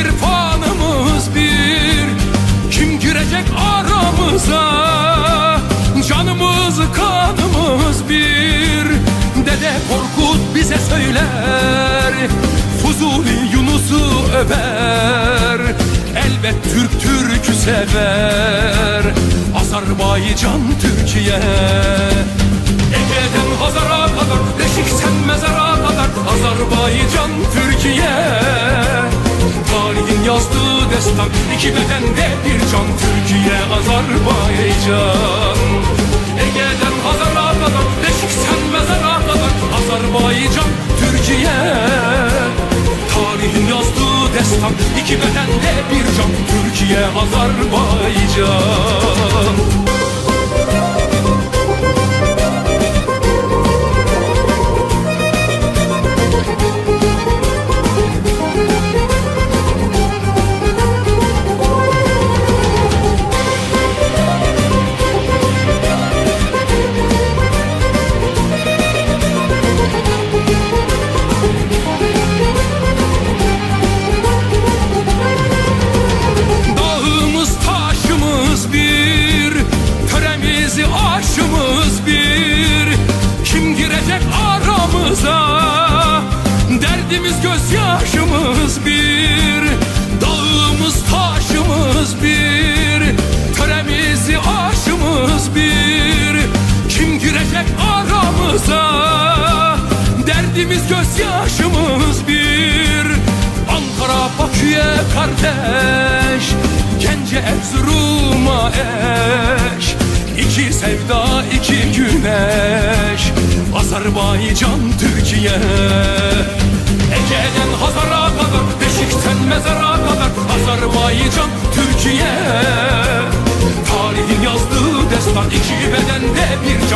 irfanımız bir. Kim girecek aramıza? Canımız kanımız bir. Dede Korkut bize söyler Fuzuli Yunus'u över. Elbet Türk Türk'ü sever Azerbaycan Türkiye. Ege'den Hazar'a kadar Leşik'ten mezara kadar Azerbaycan Türkiye destan iki bedende bir can Türkiye Azerbaycan Ege'den Hazar'a kadar Beşik'ten mezara kadar Azerbaycan Türkiye. Tarihin yazdığı destan iki bedende bir can Türkiye Azerbaycan Bakü'ye kardeş Gence Erzurum'a eş. İki sevda iki güneş Azerbaycan Türkiye. Ege'den Hazar'a kadar Beşik'ten mezara kadar Azerbaycan Türkiye. Tarihin yazdığı destan iki bedende bir can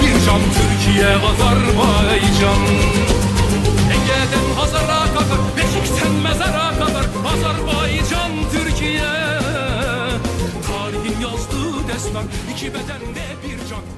Hocam Türkiye Azerbaycan. Ege'den Hazar'a kadar Beşik'ten mezara kadar Azerbaycan Türkiye. Tarihin yazdığı destan iki beden bedende bir can.